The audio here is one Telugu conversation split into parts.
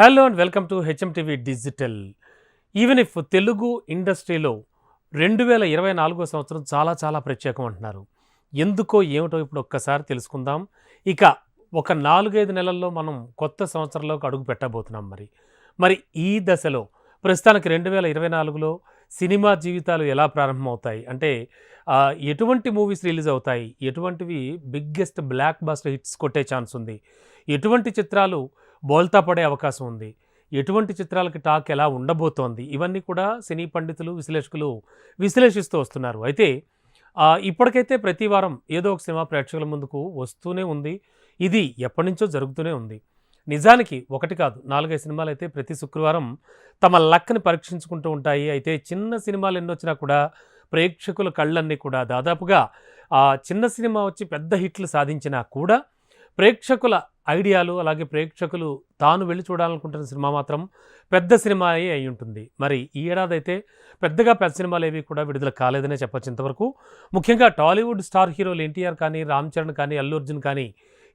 Hello and welcome to HM TV digital even if Telugu ఇండస్ట్రీలో రెండు వేల ఇరవై నాలుగో సంవత్సరం చాలా చాలా ప్రత్యేకం అంటున్నారు. ఎందుకో ఏమిటో ఇప్పుడు ఒక్కసారి తెలుసుకుందాం. ఇక ఒక నాలుగైదు నెలల్లో మనం కొత్త సంవత్సరంలోకి అడుగు పెట్టబోతున్నాం మరి. మరి ఈ దశలో ప్రస్తుతానికి రెండు వేల ఇరవై నాలుగులో సినిమా జీవితాలు ఎలా ప్రారంభమవుతాయి? అంటే ఎటువంటి మూవీస్ రిలీజ్ అవుతాయి? ఎటువంటివి బిగ్గెస్ట్ బ్లాక్ బస్టర్ హిట్స్ కొట్టే ఛాన్స్ ఉంది? ఎటువంటి చిత్రాలు బోల్తా పడే అవకాశం ఉంది. ఎటువంటి చిత్రాలకి టాక్ ఎలా ఉండబోతోంది? ఇవన్నీ కూడా సినీ పండితులు విశ్లేషకులు విశ్లేషిస్తూ వస్తున్నారు. అయితే ఇప్పటికైతే ప్రతి వారం ఏదో ఒక సినిమా ప్రేక్షకుల ముందుకు వస్తూనే ఉంది. ఇది ఎప్పటి నుంచో జరుగుతూనే ఉంది. నిజానికి ఒకటి కాదు నాలుగైదు సినిమాలు అయితే ప్రతి శుక్రవారం తమ లక్కని పరీక్షించుకుంటూ ఉంటాయి. అయితే చిన్న సినిమాలు ఎన్ని వచ్చినా కూడా ప్రేక్షకుల కళ్ళన్నీ కూడా దాదాపుగా ఆ చిన్న సినిమా వచ్చి పెద్ద హిట్లు సాధించినా కూడా ప్రేక్షకుల ఐడియాలు అలాగే ప్రేక్షకులు తాను వెళ్ళి చూడాలనుకుంటున్న సినిమా మాత్రం పెద్ద సినిమాయే అయి ఉంటుంది. మరి ఈ ఏడాది అయితే పెద్దగా పెద్ద సినిమాలు ఏవి కూడా విడుదల కాలేదనే చెప్పొచ్చు ఇంతవరకు. ముఖ్యంగా టాలీవుడ్ స్టార్ హీరోలు ఎన్టీఆర్ కానీ రామ్ చరణ్ కానీ అల్లు అర్జున్ కానీ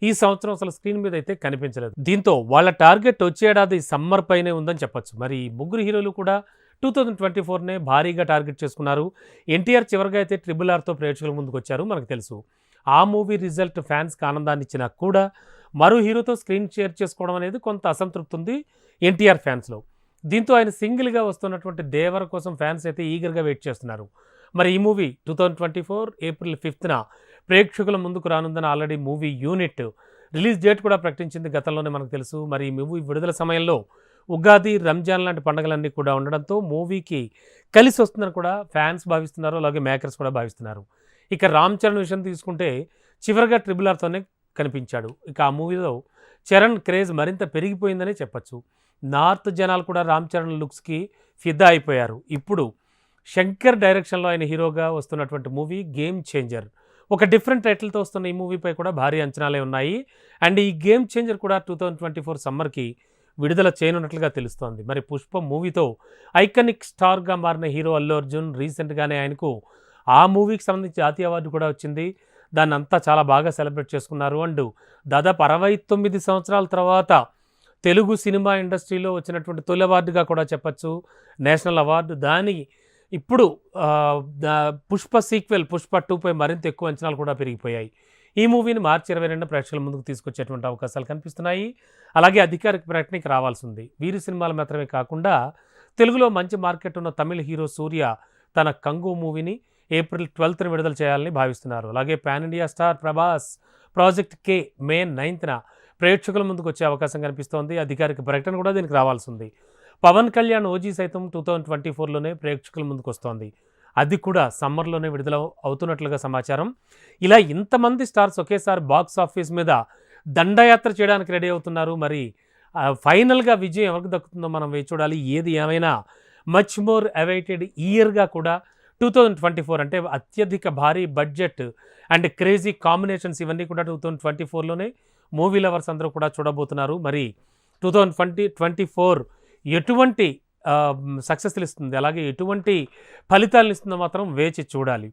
ఈ సంవత్సరం అసలు స్క్రీన్ మీద అయితే కనిపించలేదు. దీంతో వాళ్ళ టార్గెట్ వచ్చే ఏడాది సమ్మర్ పైనే ఉందని చెప్పొచ్చు. మరి ముగ్గురు హీరోలు కూడా టూ థౌజండ్ ట్వంటీ ఫోర్నే భారీగా టార్గెట్ చేసుకున్నారు. ఎన్టీఆర్ చివరిగా అయితే ట్రిబుల్ ఆర్తో ప్రేక్షకుల ముందుకు వచ్చారు మనకు తెలుసు. ఆ మూవీ రిజల్ట్ ఫ్యాన్స్కి ఆనందాన్ని ఇచ్చినా కూడా మరో హీరోతో స్క్రీన్ షేర్ చేసుకోవడం అనేది కొంత అసంతృప్తి ఉంది ఎన్టీఆర్ ఫ్యాన్స్లో దీంతో ఆయన సింగిల్గా వస్తున్నటువంటి దేవర కోసం ఫ్యాన్స్ అయితే ఈగర్గా వెయిట్ చేస్తున్నారు. మరి ఈ movie two thousand twenty four April ఫిఫ్త్న ప్రేక్షకుల ముందుకు రానుందని already movie unit release date కూడా ప్రకటించింది గతంలోనే మనకు తెలుసు. మరి ఈ మూవీ విడుదల సమయంలో ఉగాది రంజాన్ లాంటి పండుగలన్నీ కూడా ఉండడంతో మూవీకి కలిసి వస్తుందని కూడా ఫ్యాన్స్ భావిస్తున్నారు. అలాగే మేకర్స్ కూడా భావిస్తున్నారు. ఇక రామ్ చరణ్ విషయం తీసుకుంటే చివరిగా ట్రిబుల్ ఆర్తోనే కనిపించాడు. ఇక ఆ మూవీలో చరణ్ క్రేజ్ మరింత పెరిగిపోయిందనే చెప్పచ్చు. నార్త్ జనాలు కూడా రామ్ చరణ్ లుక్స్కి ఫిదా అయిపోయారు. ఇప్పుడు శంకర్ డైరెక్షన్లో ఆయన హీరోగా వస్తున్నటువంటి మూవీ గేమ్ చేంజర్. ఒక డిఫరెంట్ టైటిల్తో వస్తున్న ఈ మూవీపై కూడా భారీ అంచనాలే ఉన్నాయి. అండ్ ఈ గేమ్ చేంజర్ కూడా టూ థౌజండ్ ట్వంటీ ఫోర్ సమ్మర్కి విడుదల చేయనున్నట్లుగా తెలుస్తోంది. మరి పుష్ప మూవీతో ఐకనిక్ స్టార్గా మారిన హీరో అల్లు అర్జున్ రీసెంట్గానే ఆయనకు ఆ మూవీకి సంబంధించి జాతీయ అవార్డు కూడా వచ్చింది. దాన్ని అంతా చాలా బాగా సెలబ్రేట్ చేసుకున్నారు. అండ్ దాదాపు అరవై తొమ్మిది సంవత్సరాల తర్వాత తెలుగు సినిమా ఇండస్ట్రీలో వచ్చినటువంటి తొలి అవార్డుగా కూడా చెప్పచ్చు. National award. దాని ఇప్పుడు పుష్ప సీక్వెల్ పుష్ప టూపై మరింత ఎక్కువ అంచనాలు కూడా పెరిగిపోయాయి. ఈ మూవీని మార్చి ఇరవై రెండు ప్రేక్షకుల ముందుకు తీసుకొచ్చేటువంటి అవకాశాలు కనిపిస్తున్నాయి. అలాగే అధికారిక ప్రకటనకి రావాల్సింది. వీరి సినిమాలు మాత్రమే కాకుండా తెలుగులో మంచి మార్కెట్ ఉన్న తమిళ హీరో సూర్య తన కంగు మూవీని ఏప్రిల్ ట్వెల్త్న విడుదల చేయాలని భావిస్తున్నారు. అలాగే pan India star Prabhas project K May నైన్త్న ప్రేక్షకుల ముందుకు వచ్చే అవకాశం కనిపిస్తోంది. అధికారిక ప్రకటన కూడా దీనికి రావాల్సి ఉంది. పవన్ కళ్యాణ్ ఓజీ సైతం టూ థౌజండ్ ట్వంటీ ఫోర్లోనే ప్రేక్షకుల ముందుకు వస్తోంది. అది కూడా సమ్మర్లోనే విడుదల అవుతున్నట్లుగా సమాచారం. ఇలా ఇంతమంది స్టార్స్ ఒకేసారి బాక్స్ ఆఫీస్ మీద దండయాత్ర చేయడానికి రెడీ అవుతున్నారు. మరి ఫైనల్గా విజయం ఎవరికి దక్కుతుందో మనం వేచి చూడాలి. ఏది ఏమైనా మచ్ మోర్ అవైటెడ్ ఇయర్గా కూడా టూ థౌజండ్ ట్వంటీ ఫోర్ అంటే అత్యధిక భారీ బడ్జెట్ అండ్ క్రేజీ కాంబినేషన్స్ ఇవన్నీ కూడా టూ థౌజండ్ ట్వంటీ ఫోర్లోనే మూవీ లవర్స్ అందరూ కూడా చూడబోతున్నారు. మరి two thousand twenty twenty four ఎటువంటి సక్సెస్లు ఇస్తుంది? అలాగే ఎటువంటి ఫలితాలను ఇస్తుందో మాత్రం వేచి చూడాలి.